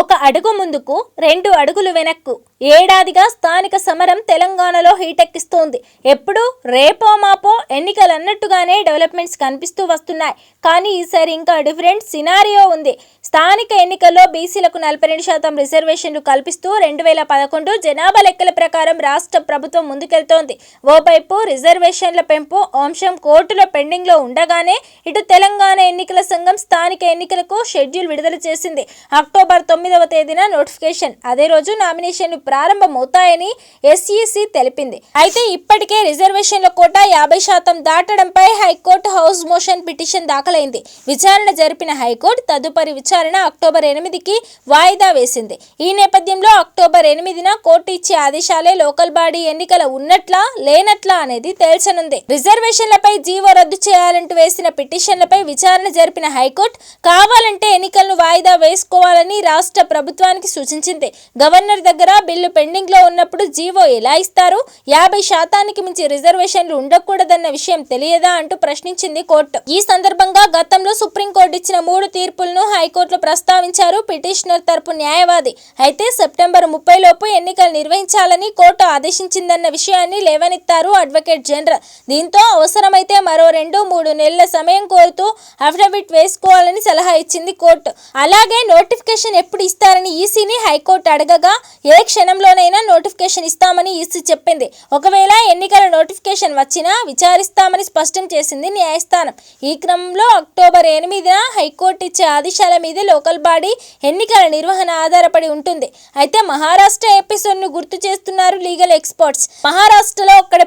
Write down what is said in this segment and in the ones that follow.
ఒక అడుగు ముందుకు రెండు అడుగులు వెనక్కు. ఏడాదిగా స్థానిక సమరం తెలంగాణలో హీటెక్కిస్తోంది. ఎప్పుడు రేపో మాపో ఎన్నికలు అన్నట్టుగానే డెవలప్మెంట్స్ కనిపిస్తూ వస్తున్నాయి. కానీ ఈసారి ఇంకా డిఫరెంట్ సినారియో ఉంది. స్థానిక ఎన్నికల్లో బీసీలకు నలభై రెండు శాతం రిజర్వేషన్లు కల్పిస్తూ రెండు వేల పదకొండు జనాభా లెక్కల ప్రకారం రాష్ట్ర ప్రభుత్వం ముందుకెళ్తోంది. ఓవైపు రిజర్వేషన్ల పెంపు అంశం కోర్టులో పెండింగ్లో ఉండగానే ఇటు తెలంగాణ ఎన్నికల సంఘం స్థానిక ఎన్నికలకు షెడ్యూల్ విడుదల చేసింది. అక్టోబర్ తొమ్మిదవ తేదీన నోటిఫికేషన్. అదే రోజు నామినేషన్లు ప్రారంభమవుతాయని ఎస్ఈసి తెలిపింది. అయితే ఇప్పటికే రిజర్వేషన్ల కోట యాభై శాతం దాటడంపై high court house motion petition దాఖలైంది. విచారణ జరిపిన హైకోర్టు తదుపరి విచారణ అక్టోబర్ ఎనిమిదికి వాయిదా వేసింది. ఈ నేపథ్యంలో అక్టోబర్ ఎనిమిదిన కోర్టు ఇచ్చే ఆదేశాలే లోకల్ బాడీ ఎన్నికల ఉన్నట్లా లేనట్లా అనేది తేల్చనుంది. రిజర్వేషన్లపై జీవో రద్దు చేయాలంటూ వేసిన పిటిషన్లపై విచారణ జరిపిన హైకోర్టు కావాలంటే ఎన్నికలను వాయిదా వేసుకోవాలని రాష్ట్ర ప్రభుత్వానికి సూచించింది. గవర్నర్ దగ్గర బిల్లు పెండింగ్లో ఉన్నప్పుడు జీవో ఎలా ఇస్తారు? యాభై శాతానికి మించి రిజర్వేషన్లు ఉండకూడదన్న విషయం తెలియదా అంటూ ప్రశ్నించింది కోర్టు. ఈ సందర్భంగా గతంలో సుప్రీంకోర్టు ఇచ్చిన మూడు తీర్పులను హైకోర్టులో ప్రస్తావించారు పిటిషనర్ తరపు న్యాయవాది. అయితే సెప్టెంబర్ ముప్పై లోపు ఎన్నికలు నిర్వహించాలని కోర్టు ఆదేశించిందన్న విషయాన్ని లేవనెత్తారు అడ్వకేట్ జనరల్. దీంతో అవసరమైతే మరో రెండు మూడు నెలల సమయం కోరుతూ అఫిడవిట్ వేసుకోవాలని సలహా ఇచ్చింది కోర్టు. అలాగే నోటిఫికేషన్ ఎప్పుడు ఇస్తారని ఈసీని హైకోర్టు అడగగా ఏ క్షణంలోనైనా నోటిఫికేషన్ ఇస్తామని ఈసీ చెప్పింది. ఒకవేళ ఎన్నికల నోటిఫికేషన్ వచ్చినా విచారిస్తామని స్పష్టం చేసింది న్యాయస్థానం. ఈ క్రమంలో అక్టోబర్ ఎనిమిదిన హైకోర్టు ఇచ్చే ఆదేశాల మీద లోకల్ బాడీ ఎన్నికల నిర్వహణ ఆధారపడి ఉంటుంది. అయితే మహారాష్ట్ర ఎపిసోడ్ను గుర్తు చేస్తున్నారు లీగల్ ఎక్స్పర్ట్స్. మహారాష్ట్రలో అక్కడ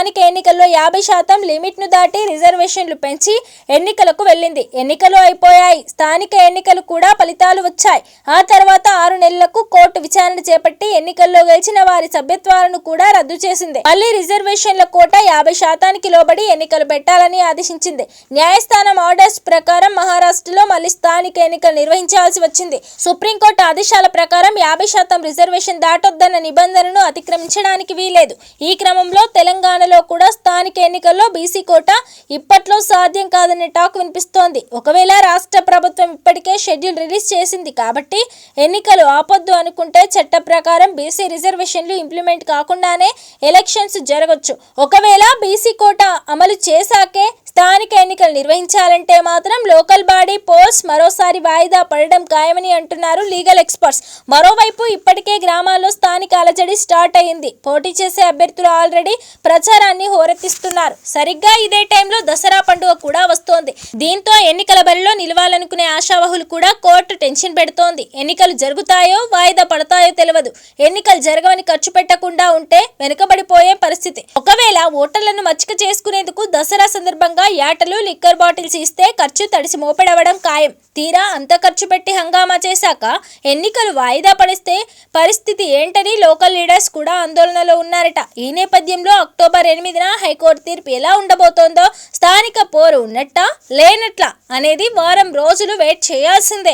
స్థానిక ఎన్నికల్లో యాభై శాతం లిమిట్ను దాటి రిజర్వేషన్లు పెంచి ఎన్నికలకు వెళ్ళింది. ఎన్నికలు అయిపోయాయి. స్థానిక ఎన్నికలు కూడా ఫలితాలు వచ్చాయి. ఆ తర్వాత ఆరు నెలలకు కోర్టు విచారణ చేపట్టి ఎన్నికల్లో గెలిచిన వారి సభ్యత్వాలను కూడా రద్దు చేసింది. మళ్ళీ రిజర్వేషన్ల కోట యాభై శాతానికి లోబడి ఎన్నికలు పెట్టాలని ఆదేశించింది. న్యాయస్థానం ఆర్డర్స్ ప్రకారం మహారాష్ట్రలో మళ్ళీ స్థానిక ఎన్నికలు నిర్వహించాల్సి వచ్చింది. సుప్రీంకోర్టు ఆదేశాల ప్రకారం యాభై శాతం రిజర్వేషన్ దాటొద్దన్న నిబంధనను అతిక్రమించడానికి వీలేదు ఈ క్రమంలో తెలంగాణలో కూడా స్థానిక ఎన్నికల్లో బీసీ కోట ఇప్పట్లో సాధ్యం కాదనే టాక్ వినిపిస్తోంది. ఒకవేళ రాష్ట్ర ప్రభుత్వం ఇప్పటికే షెడ్యూల్ రిలీజ్ చేసింది కాబట్టి ఎన్నికలు ఆపొద్దు అనుకుంటే చట్ట ప్రకారం బీసీ రిజర్వేషన్లు ఇంప్లిమెంట్ కాకుండానే ఎలక్షన్స్ జరగొచ్చు. ఒకవేళ బీసీ కోట అమలు చేశాకే స్థానిక ఎన్నికలు నిర్వహించాలంటే మాత్రం లోకల్ బాడీ పోల్స్ మరోసారి వాయిదా పడడం ఖాయమని అంటున్నారు లీగల్ ఎక్స్పర్ట్స్. మరోవైపు ఇప్పటికే గ్రామాల్లో స్థానిక అలజడి స్టార్ట్ అయింది పోటీ చేసే అభ్యర్థులు ఆల్రెడీ ప్రచారాన్ని హోరెత్తిస్తున్నారు. సరిగ్గా ఇదే టైంలో దసరా పండుగ కూడా వస్తోంది. దీంతో ఎన్నికల బరిలో నిలవాలనుకునే ఆశావహులు కూడా కోర్టు టెన్షన్ పెడుతోంది. ఎన్నికలు జరుగుతాయో వాయిదా పడతాయో తెలియదు ఎన్నికలు జరగవని ఖర్చు పెట్టకుండా ఉంటే వెనుకబడిపోయే పరిస్థితి. ఒకవేళ ఓటర్లను మచ్చిక చేసుకునేందుకు దసరా సందర్భంగా యాటలు లిక్కర్ బాటిల్స్ ఇస్తే ఖర్చు తడిసి మోపెడవడం ఖాయం. తీరా అంత ఖర్చు పెట్టి హంగామా చేశాక ఎన్నికలు వాయిదా పడిస్తే పరిస్థితి ఏంటని లోకల్ లీడర్స్ కూడా ఆందోళనలో ఉన్నారట. ఈ నేపథ్యంలో అక్టోబర్ ఎనిమిదిన హైకోర్టు తీర్పు ఎలా ఉండబోతోందో స్థానిక పోరు ఉన్నట్టా లేనట్లా అనేది వారం రోజులు వెయిట్ చేయాల్సిందే.